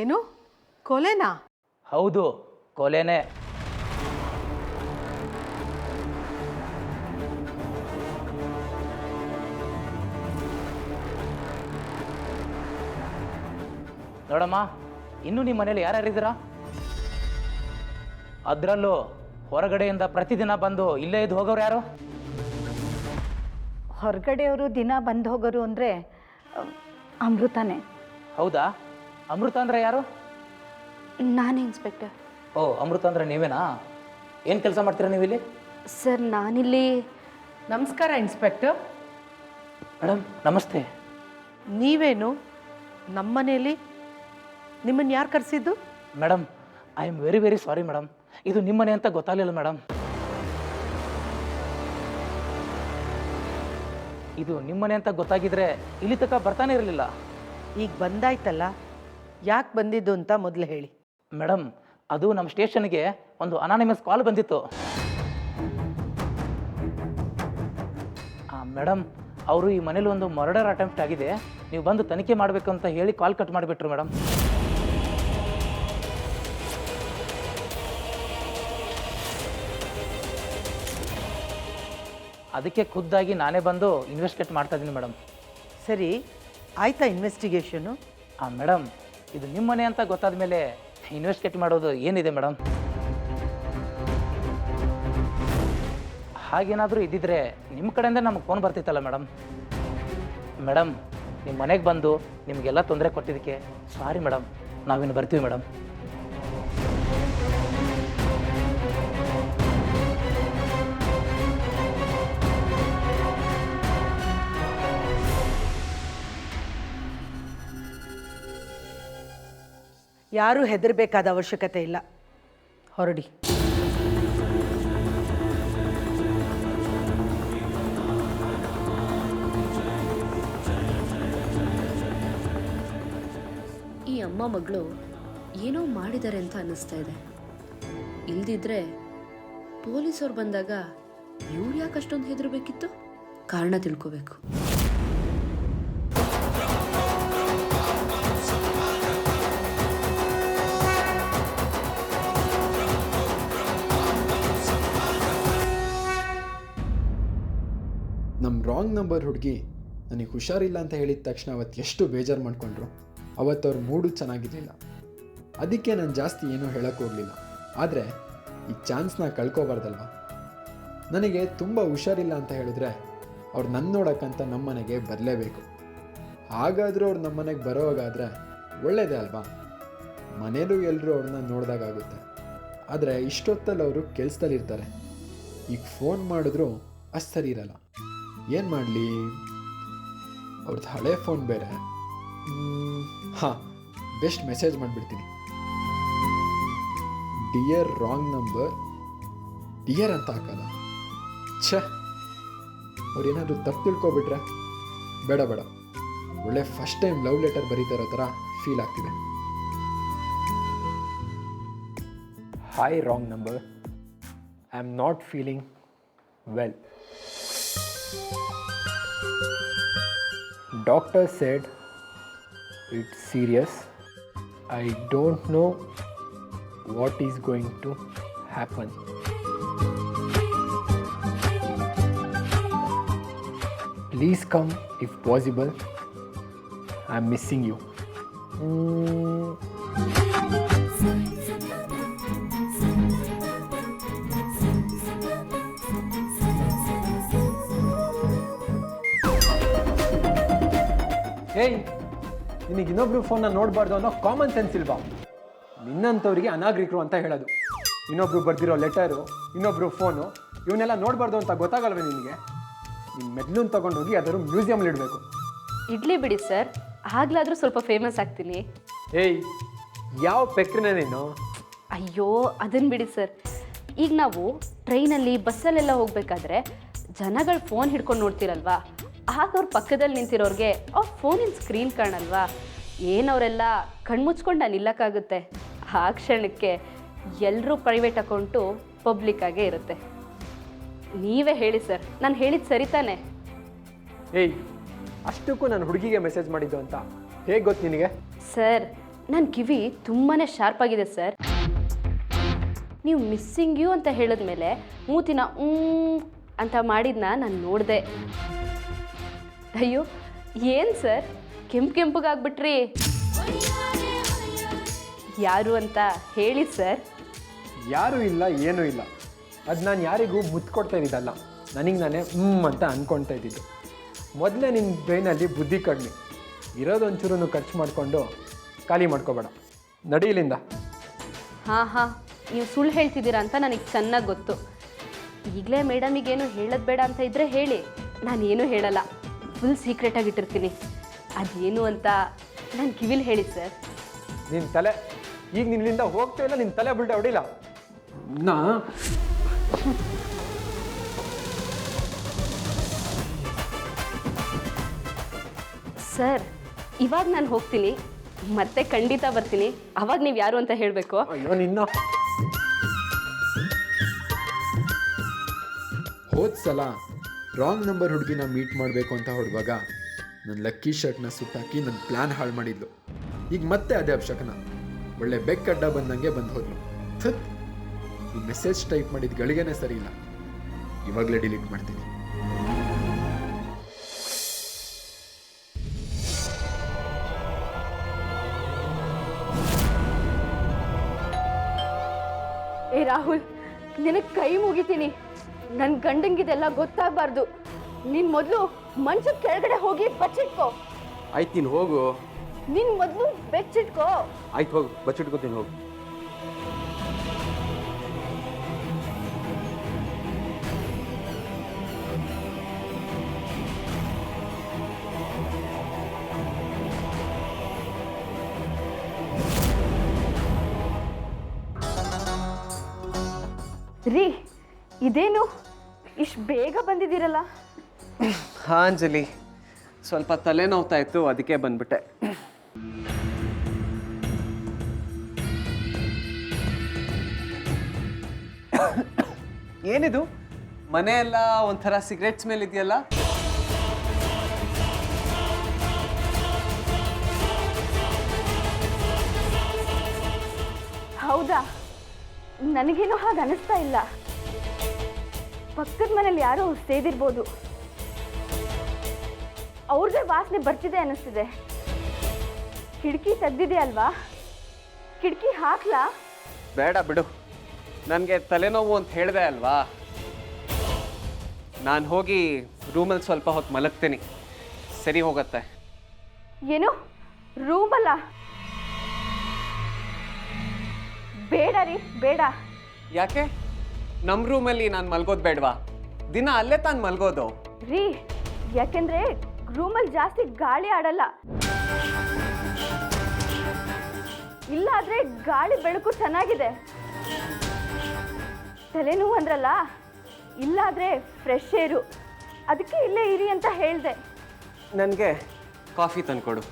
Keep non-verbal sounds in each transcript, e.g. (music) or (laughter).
ಏನು? ಕೊಲೆನಾ? ಹೌದು ಕೊಲೆನೇ. ನೋಡಮ್ಮ ಇನ್ನು ನಿಮ್ಮ ಮನೇಲಿ ಯಾರ್ಯಾರಿದ್ದೀರಾ? ಅದರಲ್ಲೂ ಹೊರಗಡೆಯಿಂದ ಪ್ರತಿದಿನ ಬಂದು ಇಲ್ಲೇ ಇದ್ದು ಹೋಗೋರು ಯಾರು? ಹೊರಗಡೆಯವರು ದಿನ ಬಂದು ಹೋಗೋರು ಅಂದರೆ ಅಮೃತನೇ. ಹೌದಾ? ಅಮೃತ ಅಂದ್ರೆ ಯಾರು? ನಾನು ಇನ್ಸ್ಪೆಕ್ಟರ್ ಓ ಅಮೃತ ಅಂದ್ರೆ ನೀವೇನಾ? ಏನು ಕೆಲಸ ಮಾಡ್ತೀರಾ ನೀವು ಇಲ್ಲಿ ಸರ್ ನಾನಿಲ್ಲಿ ನಮಸ್ಕಾರ ಇನ್ಸ್ಪೆಕ್ಟರ್ ಮೇಡಮ್ ನಮಸ್ತೆ. ನೀವೇನು? ನಮ್ಮ ಮನೆಯಲ್ಲಿ ನಿಮ್ಮನ್ನು ಯಾರು ಕರೆಸಿದ್ದು? Madam I am very very sorry madam ಇದು ನಿಮ್ಮನೆ ಅಂತ ಗೊತ್ತಾಗಲಿಲ್ಲ ಮೇಡಮ್ ಇದು ನಿಮ್ಮನೆ ಅಂತ ಗೊತ್ತಾಗಿದ್ರೆ ಇಲ್ಲಿ ತನಕ ಬರ್ತಾನೆ ಇರಲಿಲ್ಲ. ಈಗ ಬಂದಾಯ್ತಲ್ಲ? ಯಾಕೆ ಬಂದಿದ್ದು ಅಂತ ಮೊದಲು ಹೇಳಿ. ಮೇಡಮ್ ಅದು ನಮ್ಮ ಸ್ಟೇಷನ್ಗೆ ಒಂದು ಅನಾನಿಮಸ್ ಕಾಲ್ ಬಂದಿತ್ತು. ಮೇಡಮ್ ಅವರು ಈ ಮನೇಲಿ ಒಂದು ಮರ್ಡರ್ ಅಟೆಂಪ್ಟ್ ಆಗಿದೆ. ನೀವು ಬಂದು ತನಿಖೆ ಮಾಡಬೇಕು ಅಂತ ಹೇಳಿ ಕಾಲ್ ಕಟ್ ಮಾಡಿಬಿಟ್ರು ಮೇಡಮ್ ಅದಕ್ಕೆ ಖುದ್ದಾಗಿ ನಾನೇ ಬಂದು ಇನ್ವೆಸ್ಟಿಗೇಟ್ ಮಾಡ್ತಾ ಇದ್ದೀನಿ ಮೇಡಮ್ ಸರಿ ಆಯ್ತಾ ಇನ್ವೆಸ್ಟಿಗೇಷನು ಹಾಂ ಮೇಡಮ್ ಇದು ನಿಮ್ಮನೆ ಅಂತ ಗೊತ್ತಾದ ಮೇಲೆ ಇನ್ವೆಸ್ಟಿಗೇಟ್ ಮಾಡೋದು ಏನಿದೆ ಮೇಡಮ್ ಹಾಗೇನಾದರೂ ಇದ್ದಿದ್ರೆ ನಿಮ್ಮ ಕಡೆಯಿಂದ ನಮಗೆ ಫೋನ್ ಬರ್ತಿತ್ತಲ್ಲ ಮೇಡಮ್ ಮೇಡಮ್ ನಿಮ್ಮ ಮನೆಗೆ ಬಂದು ನಿಮಗೆಲ್ಲ ತೊಂದರೆ ಕೊಟ್ಟಿದ್ದಕ್ಕೆ ಸಾರಿ ಮೇಡಮ್ ನಾವಿನ್ನು ಬರ್ತೀವಿ ಮೇಡಮ್ ಯಾರೂ ಹೆದರಬೇಕಾದ ಅವಶ್ಯಕತೆ ಇಲ್ಲ. ಹೊರಡಿ. ಈ ಅಮ್ಮ ಮಗಳು ಏನೋ ಮಾಡಿದ್ದಾರೆ ಅಂತ ಅನ್ನಿಸ್ತಾ ಇದೆ. ಇಲ್ದಿದ್ರೆ ಪೊಲೀಸರು ಬಂದಾಗ ಇವ್ರು ಯಾಕಷ್ಟೊಂದು ಹೆದರಬೇಕಿತ್ತು? ಕಾರಣ ತಿಳ್ಕೋಬೇಕು. ರಾಂಗ್ ನಂಬರ್ ಹುಡುಗಿ. ನನಗೆ ಹುಷಾರಿಲ್ಲ ಅಂತ ಹೇಳಿದ ತಕ್ಷಣ ಅವತ್ತು ಎಷ್ಟು ಬೇಜಾರು ಮಾಡಿಕೊಂಡ್ರು. ಅವತ್ತು ಅವ್ರ ಮೂಡು ಚೆನ್ನಾಗಿರಲಿಲ್ಲ. ಅದಕ್ಕೆ ನಾನು ಜಾಸ್ತಿ ಏನೂ ಹೇಳೋಕ್ಕೋಗಲಿಲ್ಲ ಆದರೆ ಈ ಚಾನ್ಸ್ನ ಕಳ್ಕೊಬಾರ್ದಲ್ವ? ನನಗೆ ತುಂಬ ಹುಷಾರಿಲ್ಲ ಅಂತ ಹೇಳಿದ್ರೆ ಅವ್ರು ನನ್ನ ನೋಡೋಕ್ಕಂತ ನಮ್ಮನೆಗೆ ಬರಲೇಬೇಕು. ಹಾಗಾದರೂ ಅವ್ರು ನಮ್ಮನೆಗೆ ಬರೋವಾಗಾದರೆ ಒಳ್ಳೆಯದೇ ಅಲ್ವಾ? ಮನೇಲೂ ಎಲ್ಲರೂ ಅವ್ರನ್ನ ನೋಡಿದಾಗುತ್ತೆ ಆದರೆ ಇಷ್ಟೊತ್ತಲ್ಲಿ ಅವರು ಕೆಲಸದಲ್ಲಿರ್ತಾರೆ. ಈಗ ಫೋನ್ ಮಾಡಿದ್ರೂ ಸರಿ ಇರಲ್ಲ. ಏನು ಮಾಡಲಿ? ಅವ್ರದ್ದು ಹಳೆ ಫೋನ್ ಬೇರೆ. ಹಾಂ ಬೆಸ್ಟ್ ಮೆಸೇಜ್ ಮಾಡಿಬಿಡ್ತೀನಿ. ಡಿಯರ್ ರಾಂಗ್ ನಂಬರ್ ಡಿಯರ್ ಅಂತ ಹಾಕಲ್ಲ. ಛ ಅವ್ರೇನಾದರೂ ತಪ್ಪು ತಿಳ್ಕೊಬಿಟ್ರೆ? ಬೇಡ ಬೇಡ. ಒಳ್ಳೆ ಫಸ್ಟ್ ಟೈಮ್ ಲವ್ ಲೆಟರ್ ಬರೀತಾ ಇರೋ ಥರ ಫೀಲ್ ಆಗ್ತಿದೆ. Hi wrong number I am not feeling well. Doctor said it's serious. I don't know what is going to happen. Please come if possible. I'm missing you. Mm, ಏಯ್ ನಿನಗೆ ಇನ್ನೊಬ್ರು ಫೋನ್ನ ನೋಡಬಾರ್ದು ಅನ್ನೋ ಕಾಮನ್ ಸೆನ್ಸ್ ಇಲ್ವಾ? ನಿನ್ನಂಥವ್ರಿಗೆ ಅನಾಗರಿಕರು ಅಂತ ಹೇಳೋದು. ಇನ್ನೊಬ್ರು ಬರ್ದಿರೋ ಲೆಟರು ಇನ್ನೊಬ್ರು ಫೋನು ಇವನ್ನೆಲ್ಲ ನೋಡಬಾರ್ದು ಅಂತ ಗೊತ್ತಾಗಲ್ವೇ ನಿನಗೆ? ನಿನ್ನ ಮೆದ್ಲನ್ನು ತಗೊಂಡೋಗಿ ಅದರ ಮ್ಯೂಸಿಯಮ್ಲಿ ಇಡಬೇಕು. ಇಡ್ಲಿ ಬಿಡಿ ಸರ್ ಆಗ್ಲಾದ್ರೂ ಸ್ವಲ್ಪ ಫೇಮಸ್ ಆಗ್ತೀನಿ. ಏಯ್ ಯಾವ ಪೆಕ್ರಿನ ನೀನು? ಅಯ್ಯೋ ಅದನ್ನು ಬಿಡಿ ಸರ್ ಈಗ ನಾವು ಟ್ರೈನಲ್ಲಿ ಬಸ್ಸಲ್ಲೆಲ್ಲ ಹೋಗ್ಬೇಕಾದ್ರೆ ಜನಗಳು ಫೋನ್ ಹಿಡ್ಕೊಂಡು ನೋಡ್ತಿರಲ್ವಾ? ಆಗ ಅವ್ರ ಪಕ್ಕದಲ್ಲಿ ನಿಂತಿರೋರಿಗೆ ಅವ್ರ ಫೋನಿನ ಸ್ಕ್ರೀನ್ ಕಾಣಲ್ವಾ? ಏನವರೆಲ್ಲ ಕಣ್ಮುಚ್ಕೊಂಡು ನಾನು ನಿಲ್ಲಕ್ಕಾಗುತ್ತೆ ಆ ಕ್ಷಣಕ್ಕೆ ಎಲ್ಲರೂ ಪ್ರೈವೇಟ್ ಅಕೌಂಟು ಪಬ್ಲಿಕ್ ಆಗೇ ಇರುತ್ತೆ. ನೀವೇ ಹೇಳಿ ಸರ್ ನಾನು ಹೇಳಿದ್ದು ಸರಿ ತಾನೆ? ಏಯ್ ಅಷ್ಟಕ್ಕೂ ನಾನು ಹುಡುಗಿಗೆ ಮೆಸೇಜ್ ಮಾಡಿದ್ದು ಅಂತ. ಹೇಗೆ ಗೊತ್ತು ನಿನಗೆ? ಸರ್ ನನ್ನ ಕಿವಿ ತುಂಬಾ ಶಾರ್ಪ್ ಆಗಿದೆ ಸರ್ ನೀವು ಮಿಸ್ಸಿಂಗ್ ಯು ಅಂತ ಹೇಳಿದ್ಮೇಲೆ ಮೂತಿನ ಊಂ ಅಂತ ಮಾಡಿದ್ನ ನಾನು ನೋಡಿದೆ. ಅಯ್ಯೋ ಏನು ಸರ್? ಕೆಂಪು ಕೆಂಪಗಾಗ್ಬಿಟ್ರಿ. ಯಾರು ಅಂತ ಹೇಳಿ ಸರ್. ಯಾರೂ ಇಲ್ಲ ಏನೂ ಇಲ್ಲ. ಅದು ನಾನು ಯಾರಿಗೂ ಮುತ್ಕೊಡ್ತಾ ಇದ್ದಲ್ಲ ಇದ್ದಿದ್ದಲ್ಲ. ನನಗೆ ನಾನೇ ಹ್ಮ್ ಅಂತ ಅಂದ್ಕೊಳ್ತಾ ಇದ್ದಿದ್ದು. ಮೊದಲೇ ನಿನ್ನ ಬ್ರೈನಲ್ಲಿ ಬುದ್ಧಿ ಕಡಿಮೆ. ಇರೋದೊಂಚೂರು ಖರ್ಚು ಮಾಡಿಕೊಂಡು ಖಾಲಿ ಮಾಡ್ಕೋಬೇಡ. ನಡೀಲಿಂದ ಹಾಂ ಹಾಂ. ನೀವು ಸುಳ್ಳು ಹೇಳ್ತಿದ್ದೀರಾ ಅಂತ ನನಗೆ ಚೆನ್ನಾಗಿ ಗೊತ್ತು. ಈಗಲೇ ಮೇಡಮಿಗೇನು ಹೇಳೋದು ಬೇಡ ಅಂತ ಇದ್ದರೆ ಹೇಳಿ. ನಾನೇನು ಹೇಳಲ್ಲ. ಫುಲ್ ಸೀಕ್ರೆಟಾಗಿ ಇಟ್ಟಿರ್ತೀನಿ. ಅದೇನು ಅಂತ ನಾನು ಕಿವಿಲಿ ಹೇಳಿ ಸರ್ ನಿನ್ನ ತಲೆ ಈಗ ನಿನ್ನಿಂದ ಹೋಗ್ತಾ ಇಲ್ಲ ನಿನ್ನ ತಲೆ ಬಿಲ್ಡೆ ಹೊಡಿಲ್ಲ ನಾ? ಸರ್ ಇವಾಗ ನಾನು ಹೋಗ್ತೀನಿ. ಮತ್ತೆ ಖಂಡಿತ ಬರ್ತೀನಿ. ಅವಾಗ ನೀವು ಯಾರು ಅಂತ ಹೇಳಬೇಕು? ಅಯ್ಯೋ ನಿನ್ನ. ಹೋದ ಸಲ ರಾಂಗ್ ನಂಬರ್ ಹುಡುಗಿನ ಮೀಟ್ ಮಾಡಬೇಕು ಅಂತ ಹೊಡುವಾಗ ನನ್ನ ಲಕ್ಕಿ ಶರ್ಟ್ನ ಸುಟ್ಟಾಕಿ ನನ್ನ ಪ್ಲ್ಯಾನ್ ಹಾಳು ಮಾಡಿದ್ಲು. ಈಗ ಮತ್ತೆ ಅದೇ ಅಪ್ಶಕನ ಒಳ್ಳೆ ಬೆಕ್ಕಡ್ಡ ಬಂದಂಗೆ ಬಂದು ಹೋದ್ಲು. ಥತ್. ಈ ಮೆಸೇಜ್ ಟೈಪ್ ಮಾಡಿದ ಗಳಿಗೆನೆ ಸರಿ ಇಲ್ಲ. ಇವಾಗಲೇ ಡಿಲೀಟ್ ಮಾಡ್ತೀನಿ. ಏ ರಾಹುಲ್, ನಿನಗೆ ಕೈ ಮುಗಿತೀನಿ. ನನ್ನ ಗಂಡಂಗಿದೆಲ್ಲ ಗೊತ್ತಾಗಬಾರ್ದು. ನೀನು ಮೊದಲು ಮಂಚದ ಕೆಳಗಡೆ ಹೋಗಿ ಬಚ್ಚಿಟ್ಕೋ. ಆಯ್ತು ನೀನು ಹೋಗು. ನೀನು ಮೊದಲು ಬೆಚ್ಚಿಟ್ಕೋ. ಆಯ್ತು ಹೋಗು ಬಚ್ಚಿಟ್ಕೋತೀನಿ ಹೋಗು. ಇದೇನು? ಇಷ್ಟು ಬೇಗ ಬಂದಿದ್ದೀರಲ್ಲ? ಹಾ ಅಂಜಲಿ ಸ್ವಲ್ಪ ತಲೆನೋವ್ತಾ ಇತ್ತು ಅದಕ್ಕೆ ಬಂದ್ಬಿಟ್ಟೆ. ಏನಿದು? ಮನೆ ಎಲ್ಲ ಒಂಥರ ಸಿಗರೆಟ್ಸ್ ಮೇಲೆ ಇದೆಯಲ್ಲ ಹೌದಾ? ನನಗೇನು ಹಾಗೆ ಅನಿಸ್ತಾ ಇಲ್ಲ. ಪಕ್ಕದ ಮನೇಲಿ ಯಾರೋ ಸೇದಿರ್ಬೋದು. ಅವ್ರದೇ ವಾಸನೆ ಬರ್ತಿದೆ ಅನ್ನಿಸ್ತಿದೆ. ಕಿಟಕಿ ತೆಗ್ದಿದೆ ಅಲ್ವಾ ಕಿಟಕಿ ಹಾಕ್ಲಾ? ಬೇಡ ಬಿಡು. ನನಗೆ ತಲೆನೋವು ಅಂತ ಹೇಳಿದೆ ಅಲ್ವಾ? ನಾನು ಹೋಗಿ ರೂಮಲ್ಲಿ ಸ್ವಲ್ಪ ಹೊತ್ತು ಮಲಗ್ತೀನಿ. ಸರಿ ಹೋಗತ್ತೆ. ಏನು? ರೂಮಲ್ಲ? ಬೇಡ ರೀ ಬೇಡ. ಯಾಕೆ? ನಮ್ಮ ರೂಮಲ್ಲಿ ನಾನು ಮಲ್ಗೋದು ಬೇಡವಾ? ದಿನ ಅಲ್ಲೇ ತಾನು ಮಲ್ಗೋದು. ರೀ ಯಾಕೆಂದ್ರೆ ರೂಮಲ್ಲಿ ಜಾಸ್ತಿ ಗಾಳಿ ಆಡಲ್ಲ. ಇಲ್ಲಾದ್ರೆ ಗಾಳಿ ಬೆಳಕು ಚೆನ್ನಾಗಿದೆ. ತಲೆನೋವು ಅಂದ್ರಲ್ಲ ಇಲ್ಲಾದ್ರೆ ಫ್ರೆಶ್ ಏರು ಅದಕ್ಕೆ ಇಲ್ಲೇ ಇರಿ ಅಂತ ಹೇಳಿದೆ. ನನಗೆ ಕಾಫಿ ತಂದ್ಕೊಡು.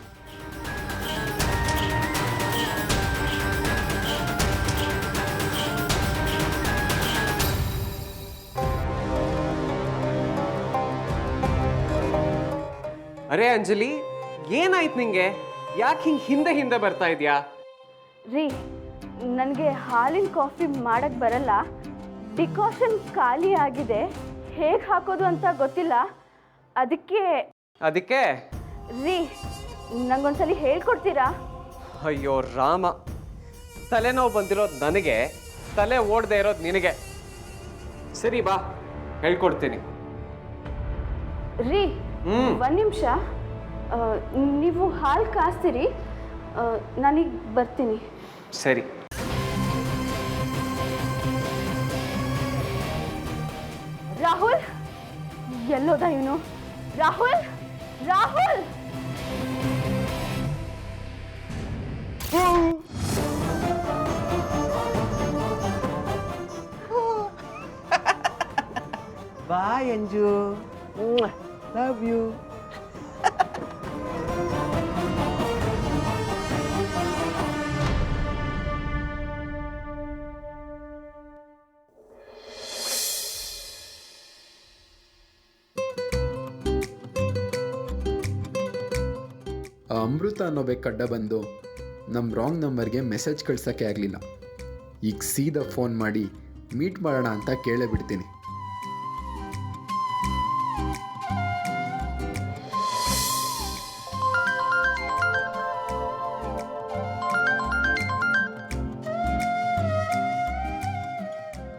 ಅರೆ ಅಂಜಲಿ ಏನಾಯ್ತು ನಿಂಗೆ? ಯಾಕೆ ಹಿಂಗೆ ಹಿಂದೆ ಹಿಂದೆ ಬರ್ತಾ ಇದೆಯಾ? ರೀ ನನಗೆ ಹಾಲಿನ ಕಾಫಿ ಮಾಡಕ್ಕೆ ಬರಲ್ಲ. ಡಿಕಾಷನ್ ಖಾಲಿ ಆಗಿದೆ. ಹೇಗೆ ಹಾಕೋದು ಅಂತ ಗೊತ್ತಿಲ್ಲ. ಅದಕ್ಕೆ ಅದಕ್ಕೆ? ರೀ ನಂಗೊಂದ್ಸಲಿ ಹೇಳ್ಕೊಡ್ತೀರಾ? ಅಯ್ಯೋ ರಾಮ. ತಲೆನೋವು ಬಂದಿರೋದು ನನಗೆ ತಲೆ ಓಡದೆ ಇರೋದು ನಿನಗೆ. ಸರಿ ಬಾ ಹೇಳ್ಕೊಡ್ತೀನಿ. ರೀ. ಒಂದು ನಿಮಿಷ. ನೀವು ಹಾಲು ಕಾಸ್ತೀರಿ. ನನಗೆ ಬರ್ತೀನಿ. ಸರಿ. ರಾಹುಲ್ ಎಲ್ಲೋದ ಇವನು Rahul Rahul! Bye Anju love you Amrita ಅನ್ನೋ ಕಡ್ಡ ಬಂದು ನಮ್ಮ ರಾಂಗ್ ನಂಬರ್ಗೆ ಮೆಸೇಜ್ ಕಳ್ಸೋಕ್ಕೆ ಆಗಲಿಲ್ಲ. ಈಗ ಸೀದಾ ಫೋನ್ ಮಾಡಿ ಮೀಟ್ ಮಾಡೋಣ ಅಂತ ಕೇಳೇ ಬಿಡ್ತೀನಿ.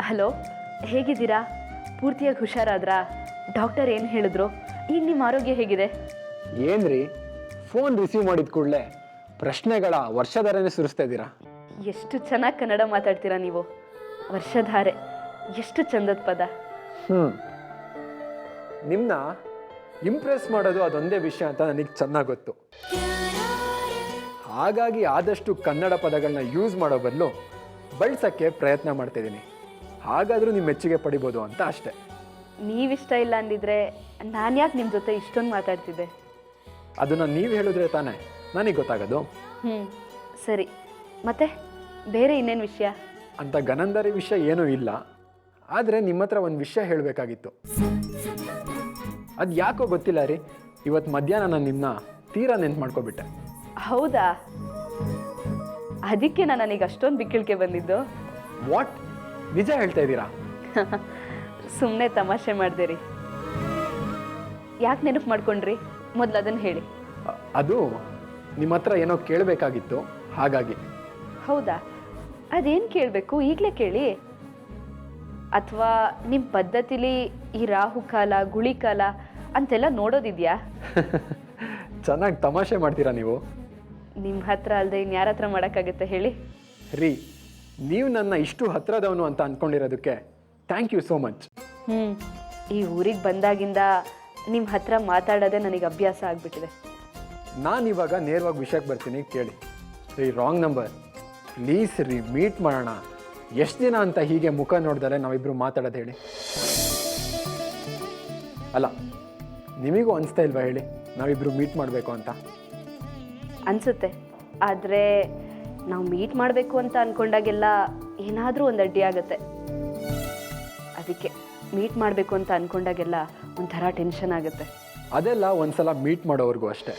ಹಲೋ ಹೇಗಿದ್ದೀರಾ? ಪೂರ್ತಿಯಾಗಿ ಹುಷಾರಾದ್ರಾ? ಡಾಕ್ಟರ್ ಏನು ಹೇಳಿದ್ರು? ಈಗ ನಿಮ್ಮ ಆರೋಗ್ಯ ಹೇಗಿದೆ? ಏನ್ರಿ ಫೋನ್ ರಿಸೀವ್ ಮಾಡಿದ ಕೂಡಲೇ ಪ್ರಶ್ನೆಗಳ ವರ್ಷಧಾರೆನೇ ಸುರಿಸ್ತಾ ಇದ್ದೀರಾ? ಎಷ್ಟು ಚೆನ್ನಾಗಿ ಕನ್ನಡ ಮಾತಾಡ್ತೀರಾ ನೀವು? ವರ್ಷಧಾರೆ ಎಷ್ಟು ಚಂದದ ಪದ. ಹ್ಞೂ ನಿಮ್ಮನ್ನ ಇಂಪ್ರೆಸ್ ಮಾಡೋದು ಅದೊಂದೇ ವಿಷಯ ಅಂತ ನನಗೆ ಚೆನ್ನಾಗಿ ಗೊತ್ತು. ಹಾಗಾಗಿ ಆದಷ್ಟು ಕನ್ನಡ ಪದಗಳನ್ನ ಯೂಸ್ ಮಾಡೋ ಬದಲು ಬಳಸೋಕ್ಕೆ ಪ್ರಯತ್ನ ಮಾಡ್ತಿದ್ದೀನಿ. ಹಾಗಾದರೂ ನಿಮ್ಮ ಮೆಚ್ಚುಗೆ ಪಡಿಬೋದು ಅಂತ ಅಷ್ಟೆ. ನೀವಿಷ್ಟ ಇಲ್ಲ ಅಂದಿದ್ರೆ ನಾನು ಯಾಕೆ ನಿಮ್ಮ ಜೊತೆ ಇಷ್ಟೊಂದು ಮಾತಾಡ್ತಿದ್ದೆ? ಅದನ್ನು ನೀವು ಹೇಳಿದ್ರೆ ತಾನೇ ನನಗೆ ಗೊತ್ತಾಗೋದು. ಹ್ಞೂ ಸರಿ. ಮತ್ತೆ ಬೇರೆ ಇನ್ನೇನು ವಿಷಯ? ಅಂತ ಗನಂದರಿ ವಿಷಯ ಏನೂ ಇಲ್ಲ. ಆದರೆ ನಿಮ್ಮ ಹತ್ರ ಒಂದು ವಿಷಯ ಹೇಳಬೇಕಾಗಿತ್ತು. ಅದು ಯಾಕೋ ಗೊತ್ತಿಲ್ಲ ರೀ ಇವತ್ತು ಮಧ್ಯಾಹ್ನ ನಾನು ನಿಮ್ಮನ್ನ ತೀರಾ ನೆನ್ಪು ಮಾಡ್ಕೊಬಿಟ್ಟೆ. ಹೌದಾ? ಅದಕ್ಕೆ ನಾನು ನನಗೆ ಅಷ್ಟೊಂದು ಬಿಕ್ಕಿಳಿಕೆ ಬಂದಿದ್ದು. ವಾಟ್ ನಿಜ ಹೇಳ್ತಾ ಇದ್ದೀರಾ? ಸುಮ್ಮನೆ ತಮಾಷೆ ಮಾಡಿದೆ ಯಾಕೆ ನೆನಪು ಮಾಡ್ಕೊಂಡ್ರಿ? ಮೊದಲು ಅದನ್ನು ಹೇಳಿ. ಅದು ನಿಮ್ಮ ಹತ್ರ ಏನೋ ಕೇಳಬೇಕಾಗಿತ್ತು ಹಾಗಾಗಿ. ಹೌದಾ? ಅದೇನು ಕೇಳಬೇಕು? ಈಗಲೇ ಕೇಳಿ. ಅಥವಾ ನಿಮ್ಮ ಪದ್ಧತಿಲಿ ಈ ರಾಹುಕಾಲ ಗುಳಿಕಾಲ ಅಂತೆಲ್ಲ ನೋಡೋದಿದೆಯಾ? (laughs) ಚೆನ್ನಾಗಿ ತಮಾಷೆ ಮಾಡ್ತೀರಾ ನೀವು? ನಿಮ್ಮ ಹತ್ರ ಅಲ್ಲದೆ ಇನ್ಯಾರ ಹತ್ರ ಮಾಡೋಕ್ಕಾಗುತ್ತೆ ಹೇಳಿ. ರೀ ನೀವು ನನ್ನ ಇಷ್ಟು ಹತ್ರದವನು ಅಂತ ಅಂದ್ಕೊಂಡಿರೋದಕ್ಕೆ ಥ್ಯಾಂಕ್ ಯು ಸೋ ಮಚ್ ಹ್ಞೂ ಈ ಊರಿಗೆ ಬಂದಾಗಿಂದ ನಿಮ್ಮ ಹತ್ರ ಮಾತಾಡೋದೇ ನನಗೆ ಅಭ್ಯಾಸ ಆಗಿಬಿಟ್ಟಿದೆ. ನಾನು ಇವಾಗ ನೇರವಾಗಿ ವಿಷಯಕ್ಕೆ ಬರ್ತೀನಿ ಕೇಳಿ. ರೀ ರಾಂಗ್ ನಂಬರ್ ಪ್ಲೀಸ್ ರೀ ಮೀಟ್ ಮಾಡೋಣ. ಎಷ್ಟು ದಿನ ಅಂತ ಹೀಗೆ ಮುಖ ನೋಡಿದರೆ ನಾವಿಬ್ಬರು ಮಾತಾಡೋದು ಹೇಳಿ. ಅಲ್ಲ ನಿಮಗೂ ಅನಿಸ್ತಾ ಇಲ್ವಾ ಹೇಳಿ? ನಾವಿಬ್ಬರು ಮೀಟ್ ಮಾಡಬೇಕು ಅಂತ. ಅನಿಸುತ್ತೆ. ಆದರೆ ನಾವು ಮೀಟ್ ಮಾಡಬೇಕು ಅಂತ ಅಂದ್ಕೊಂಡಾಗೆಲ್ಲ ಏನಾದರೂ ಒಂದು ಅಡ್ಡಿ ಆಗುತ್ತೆ. ಅದಕ್ಕೆ ಮೀಟ್ ಮಾಡಬೇಕು ಅಂತ ಅಂದ್ಕೊಂಡಾಗೆಲ್ಲ ಒಂಥರ ಟೆನ್ಷನ್ ಆಗುತ್ತೆ. ಅದೆಲ್ಲ ಒಂದ್ಸಲ ಮೀಟ್ ಮಾಡೋವರೆಗೂ ಅಷ್ಟೇ.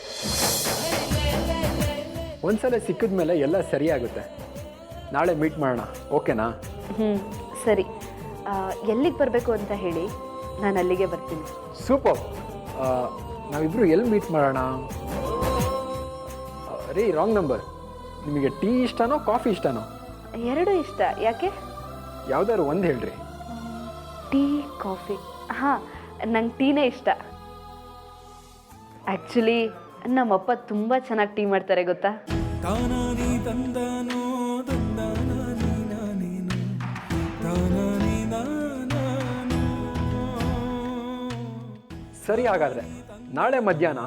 ಒಂದ್ಸಲ ಸಿಕ್ಕಿದ ಮೇಲೆ ಎಲ್ಲ ಸರಿಯಾಗುತ್ತೆ ನಾಳೆ ಮೀಟ್ ಮಾಡೋಣ ಓಕೆನಾ? ಹ್ಞೂ ಸರಿ. ಎಲ್ಲಿಗೆ ಬರಬೇಕು ಅಂತ ಹೇಳಿ ನಾನು ಅಲ್ಲಿಗೆ ಬರ್ತೀನಿ. ಸೂಪರ್. ನಾವಿಬ್ಬರು ಎಲ್ಲಿ ಮೀಟ್ ಮಾಡೋಣ? ರೀ ರಾಂಗ್ ನಂಬರ್ ನಿಮಗೆ ಟೀ ಇಷ್ಟನೋ ಕಾಫಿ ಇಷ್ಟನೋ? ಎರಡು ಇಷ್ಟ ಯಾಕೆ? ಯಾವ್ದಾದ್ರು ಒಂದು ಹೇಳ್ರಿ. Tea coffee. ಹಾಂ ನಂಗೆ ಟೀನೇ ಇಷ್ಟ. ಆ್ಯಕ್ಚುಲಿ ನಮ್ಮಪ್ಪ ತುಂಬ ಚೆನ್ನಾಗಿ ಟೀ ಮಾಡ್ತಾರೆ ಗೊತ್ತಾ? ಸರಿ ಹಾಗಾದ್ರೆ ನಾಳೆ ಮಧ್ಯಾಹ್ನ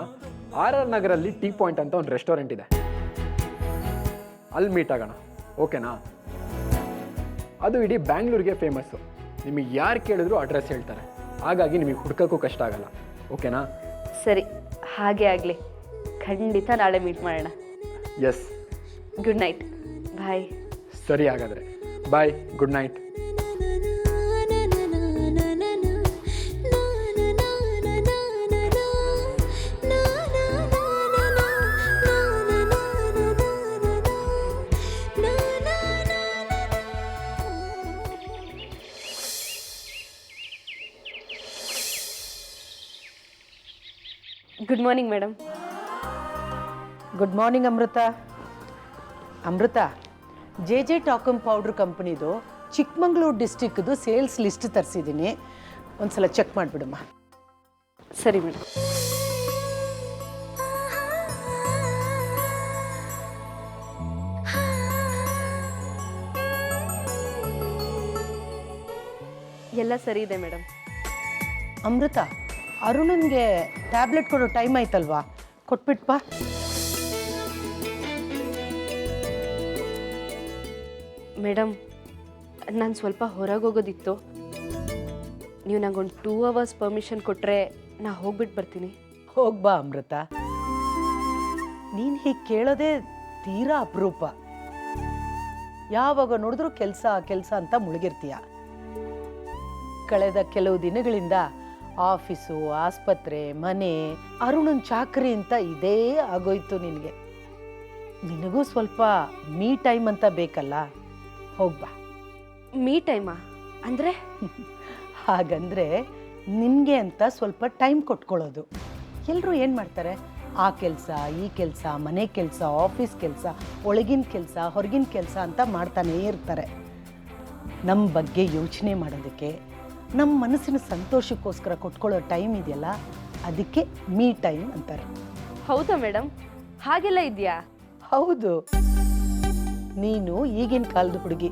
ಆರ್ ಆರ್ ನಗರಲ್ಲಿ ಟೀ ಪಾಯಿಂಟ್ ಅಂತ ಒಂದು ರೆಸ್ಟೋರೆಂಟ್ ಇದೆ. ಅಲ್ಲಿ ಮೀಟ್ ಆಗೋಣ. ಓಕೆನಾ ಅದು ಇಡೀ ಬ್ಯಾಂಗ್ಳೂರಿಗೆ ಫೇಮಸ್ಸು ನಿಮಗೆ ಯಾರು ಕೇಳಿದ್ರು ಅಡ್ರೆಸ್ ಹೇಳ್ತಾರೆ. ಹಾಗಾಗಿ ನಿಮಗೆ ಹುಡ್ಕೋಕ್ಕೂ ಕಷ್ಟ ಆಗಲ್ಲ. ಓಕೆನಾ ಸರಿ ಹಾಗೆ ಆಗಲಿ. ಖಂಡಿತ ನಾಳೆ ಮೀಟ್ ಮಾಡೋಣ. ಎಸ್ ಗುಡ್ ನೈಟ್ ಬಾಯ್ ಸರಿ ಹಾಗಾದರೆ. Bye good night good morning madam good morning Amrutha Amrutha J J talcum powder ಕಂಪ್ನಿದು ಚಿಕ್ಕಮಂಗ್ಳೂರು ಡಿಸ್ಟಿಕ್ದು ಸೇಲ್ಸ್ ಲಿಸ್ಟ್ ತರಿಸಿದ್ದೀನಿ. ಒಂದ್ಸಲ ಚೆಕ್ ಮಾಡಿಬಿಡಮ್ಮ. ಸರಿ ಮೇಡಮ್ ಎಲ್ಲ ಸರಿ ಇದೆ ಮೇಡಮ್ ಅಮೃತ ಅರುಣನ್ಗೆ ಟ್ಯಾಬ್ಲೆಟ್ ಕೊಡೋ ಟೈಮ್ ಆಯ್ತಲ್ವಾ? ಕೊಟ್ಬಿಟ್ಪಾ ಮೇಡಮ್ ನಾನು ಸ್ವಲ್ಪ ಹೊರಗೆ ಹೋಗೋದಿತ್ತು ನೀವು ನಂಗೊಂದು ಟೂ ಅವರ್ಸ್ ಪರ್ಮಿಷನ್ ಕೊಟ್ಟರೆ ನಾ ಹೋಗ್ಬಿಟ್ಟು ಬರ್ತೀನಿ. ಹೋಗ್ಬಾ ಅಮೃತ. ನೀನು ಹೀಗೆ ಕೇಳೋದೇ ತೀರಾ ಅಪರೂಪ. ಯಾವಾಗ ನೋಡಿದ್ರೂ ಕೆಲಸ ಕೆಲಸ ಅಂತ ಮುಳುಗಿರ್ತೀಯ. ಕಳೆದ ಕೆಲವು ದಿನಗಳಿಂದ ಆಫೀಸು ಆಸ್ಪತ್ರೆ ಮನೆ ಅರುಣನ್ ಚಾಕ್ರಿ ಅಂತ ಇದೇ ಆಗೋಯ್ತು ನಿನಗೆ. ನಿನಗೂ ಸ್ವಲ್ಪ ಮೀ ಟೈಮ್ ಅಂತ ಬೇಕಲ್ಲ? ಹೋಗ್ಬಾ ಮೀ ಟೈಮಾ? ಅಂದರೆ? (laughs) ಹಾಗಂದ್ರೆ ನಿನಗೆ ಅಂತ ಸ್ವಲ್ಪ ಟೈಮ್ ಕೊಟ್ಕೊಳ್ಳೋದು. ಎಲ್ಲರೂ ಏನು ಮಾಡ್ತಾರೆ? ಆ ಕೆಲಸ ಈ ಕೆಲಸ ಮನೆ ಕೆಲಸ ಆಫೀಸ್ ಕೆಲಸ ಒಳಗಿನ ಕೆಲಸ ಹೊರಗಿನ ಕೆಲಸ ಅಂತ ಮಾಡ್ತಾನೇ ಇರ್ತಾರೆ. ನಮ್ಮ ಬಗ್ಗೆ ಯೋಚನೆ ಮಾಡೋದಕ್ಕೆ ನಮ್ಮ ಮನಸ್ಸಿನ ಸಂತೋಷಕ್ಕೋಸ್ಕರ ಕೊಟ್ಕೊಳ್ಳೋ ಟೈಮ್ ಇದೆಯಲ್ಲ ಅದಕ್ಕೆ ಮೀ ಟೈಮ್ ಅಂತಾರೆ. ಹೌದಾ ಮೇಡಮ್ ಹಾಗೆಲ್ಲ ಇದೆಯಾ? ಹೌದು. ನೀನು ಈಗಿನ ಕಾಲದ ಹುಡುಗಿ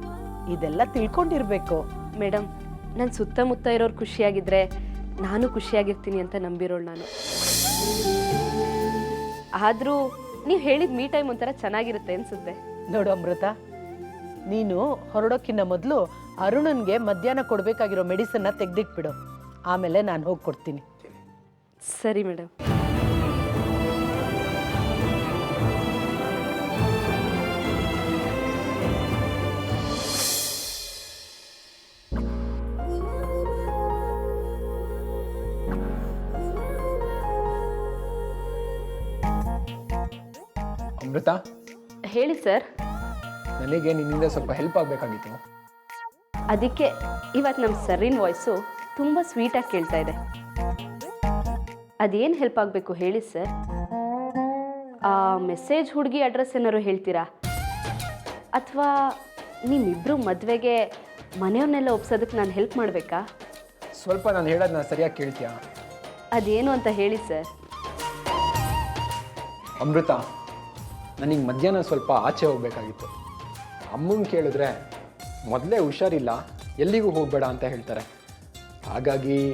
ಇದೆಲ್ಲ ತಿಳ್ಕೊಂಡಿರ್ಬೇಕು. ಮೇಡಮ್ ನನ್ನ ಸುತ್ತಮುತ್ತ ಇರೋರು ಖುಷಿಯಾಗಿದ್ರೆ ನಾನು ಖುಷಿಯಾಗಿರ್ತೀನಿ ಅಂತ ನಂಬಿರೋಳು ನಾನು. ಆದರೂ ನೀವು ಹೇಳಿದ ಮೀ ಟೈಮ್ ಒಂಥರ ಚೆನ್ನಾಗಿರುತ್ತೆ ಅನ್ಸುತ್ತೆ. ನೋಡು ಅಮೃತ ನೀನು ಹೊರಡೋಕ್ಕಿಂತ ಮೊದಲು ಅರುಣನ್ಗೆ ಮಧ್ಯಾಹ್ನ ಕೊಡಬೇಕಾಗಿರೋ ಮೆಡಿಸನ್ನ ತೆಗೆದಿಟ್ಬಿಡು. ಆಮೇಲೆ ನಾನು ಹೋಗಿ ಕೊಡ್ತೀನಿ ಸರಿ ಮೇಡಮ್ ಅಮೃತ? ಹೇಳಿ ಸರ್. ನನಗೆ ನಿನ್ನಿಂದ ಸ್ವಲ್ಪ ಹೆಲ್ಪ್ ಆಗಬೇಕಾಗಿತ್ತು. ಅದಕ್ಕೆ ಇವತ್ತು ನಮ್ಮ ಸರ್ರಿನ ವಾಯ್ಸು ತುಂಬ ಸ್ವೀಟಾಗಿ ಕೇಳ್ತಾ ಇದೆ. ಅದೇನು ಹೆಲ್ಪ್ ಆಗಬೇಕು ಹೇಳಿ ಸರ್ ಆ ಮೆಸೇಜ್ ಹುಡುಗಿ ಅಡ್ರೆಸ್ ಏನಾದ್ರು ಹೇಳ್ತೀರಾ? ಅಥವಾ ನಿಮ್ಮಿಬ್ಬರು ಮದುವೆಗೆ ಮನೆಯವ್ರನ್ನೆಲ್ಲ ಒಪ್ಸೋದಕ್ಕೆ ನಾನು ಹೆಲ್ಪ್ ಮಾಡಬೇಕಾ? ಸ್ವಲ್ಪ ನಾನು ಹೇಳೋದನ್ನ ಸರಿಯಾಗಿ ಕೇಳ್ತೀಯಾ? ಅದೇನು ಅಂತ ಹೇಳಿ ಸರ್ ಅಮೃತ ನನಗೆ ಮಧ್ಯಾಹ್ನ ಸ್ವಲ್ಪ ಆಚೆ ಹೋಗಬೇಕಾಗಿತ್ತು. ಅಮ್ಮಂಗೆ ಕೇಳಿದ್ರೆ ಮೊದಲೇ ಹುಷಾರಿಲ್ಲ ಎಲ್ಲಿಗೂ ಹೋಗಬೇಡ ಅಂತ ಹೇಳ್ತಾರೆ. ಹಾಗಾಗಿ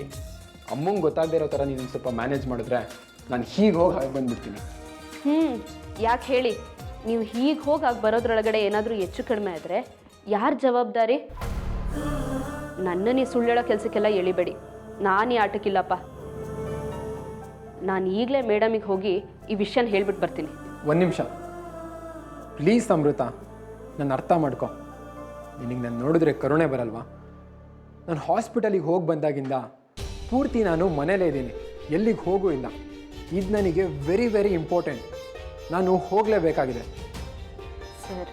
ಅಮ್ಮಂಗೆ ಗೊತ್ತಾಗದೇ ಇರೋ ಥರ ನೀನು ಸ್ವಲ್ಪ ಮ್ಯಾನೇಜ್ ಮಾಡಿದ್ರೆ ನಾನು ಹೀಗೆ ಹೋಗಿ ಹಾಗೆ ಬಂದ್ಬಿಡ್ತೀನಿ. ಹ್ಞೂ ಯಾಕೆ ಹೇಳಿ? ನೀವು ಹೀಗೆ ಹೋಗಿ ಬರೋದ್ರೊಳಗಡೆ ಏನಾದರೂ ಹೆಚ್ಚು ಕಡಿಮೆ ಆದರೆ ಯಾರು ಜವಾಬ್ದಾರಿ? ನನ್ನ ನೀವು ಸುಳ್ಳೇಳೋ ಕೆಲಸಕ್ಕೆಲ್ಲ ಎಳಿಬೇಡಿ. ನಾನು ಈ ಆಟಕ್ಕಿಲ್ಲಪ್ಪ. ನಾನು ಈಗಲೇ ಮೇಡಮಿಗೆ ಹೋಗಿ ಈ ವಿಷಯನ ಹೇಳ್ಬಿಟ್ಟು ಬರ್ತೀನಿ. ಒಂದು ನಿಮಿಷ. ಪ್ಲೀಸ್ ಅಮೃತ ನನ್ನ ಅರ್ಥ ಮಾಡ್ಕೊ. ನಿನಗೆ ನಾನು ನೋಡಿದ್ರೆ ಕರುಣೆ ಬರಲ್ವಾ? ನಾನು ಹಾಸ್ಪಿಟಲಿಗೆ ಹೋಗಿ ಬಂದಾಗಿಂದ ಪೂರ್ತಿ ನಾನು ಮನೇಲೇ ಇದ್ದೀನಿ ಎಲ್ಲಿಗೆ ಹೋಗೂ ಇಲ್ಲ. ಇದು ನನಗೆ ವೆರಿ ವೆರಿ ಇಂಪಾರ್ಟೆಂಟ್ ನಾನು ಹೋಗಲೇಬೇಕಾಗಿದೆ. ಸರ್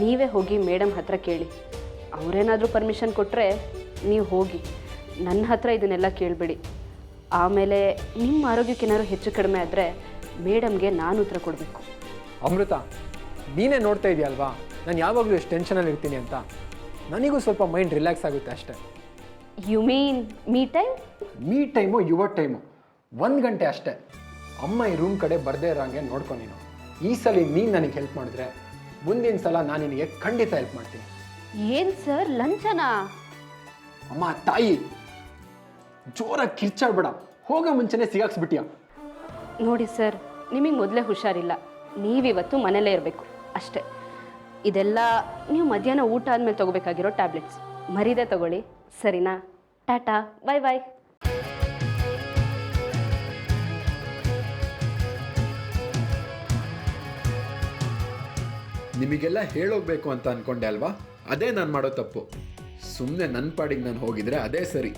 ನೀವೇ ಹೋಗಿ ಮೇಡಮ್ ಹತ್ರ ಕೇಳಿ. ಅವರೇನಾದರೂ ಪರ್ಮಿಷನ್ ಕೊಟ್ಟರೆ ನೀವು ಹೋಗಿ. ನನ್ನ ಹತ್ರ ಇದನ್ನೆಲ್ಲ ಕೇಳಬೇಡಿ. ಆಮೇಲೆ ನಿಮ್ಮ ಆರೋಗ್ಯಕ್ಕೇನಾದ್ರು ಹೆಚ್ಚು ಕಡಿಮೆ ಆದರೆ ಮೇಡಮ್ಗೆ ನಾನು ಉತ್ತರ ಕೊಡಬೇಕು. ಅಮೃತ ನೀನೇ ನೋಡ್ತಾ ಇದೆಯಲ್ವಾ? ನಾನು ಯಾವಾಗಲೂ ಎಷ್ಟು ಟೆನ್ಷನಲ್ಲಿ ಇರ್ತೀನಿ ಅಂತ. ನನಗೂ ಸ್ವಲ್ಪ ಮೈಂಡ್ ರಿಲ್ಯಾಕ್ಸ್ ಆಗುತ್ತೆ ಅಷ್ಟೇ. You mean me time me time ಯುವ ಟೈಮು ಒಂದು ಗಂಟೆ ಅಷ್ಟೇ. ಅಮ್ಮ ಈ ರೂಮ್ ಕಡೆ ಬರದೇ ಇರೋಂಗೆ ನೋಡ್ಕೊ ನೀನು. ಈ ಸಲ ನೀನು ನನಗೆ ಹೆಲ್ಪ್ ಮಾಡಿದ್ರೆ ಮುಂದಿನ ಸಲ ನಾನು ನಿನಗೆ ಖಂಡಿತ ಹೆಲ್ಪ್ ಮಾಡ್ತೀನಿ. ಏನು ಸರ್ ಲಂಚನ? ಅಮ್ಮ ತಾಯಿ! ಜೋರಾಗಿ ಕಿರ್ಚಾಡ್ಬೇಡ. ಹೋಗೋ ಮುಂಚೆನೆ ಸಿಗಾಕ್ಸ್ಬಿಟ್ಟಿಯ ನೋಡಿ ಸರ್ ನಿಮಗೆ ಮೊದಲೇ ಹುಷಾರಿಲ್ಲ. ನೀವಿವತ್ತು ಮನೇಲೇ ಇರಬೇಕು. ಅಷ್ಟೇ. ಇದೆಲ್ಲ ನೀವು ಮಧ್ಯಾಹ್ನ ಊಟ ಆದಮೇಲೆ ತಗೋಬೇಕಾಗಿರೋ ಟ್ಯಾಬ್ಲೆಟ್ಸ್ ಮರೀದೆ ತಗೊಳ್ಳಿ. ಸರಿನಾ? ಟಾಟಾ ಬಾಯ್ ಬಾಯ್ ನಿಮಗೆಲ್ಲ ಹೇಳೋಗ್ಬೇಕು ಅಂತ ಅನ್ಕೊಂಡೆ ಅಲ್ವಾ? ಅದೇ ನಾನು ಮಾಡೋ ತಪ್ಪು. ಸುಮ್ಮನೆ ನನ್ನ ಪಾಡಿಗೆ ನಾನು ಹೋಗಿದ್ರೆ ಅದೇ ಸರಿ.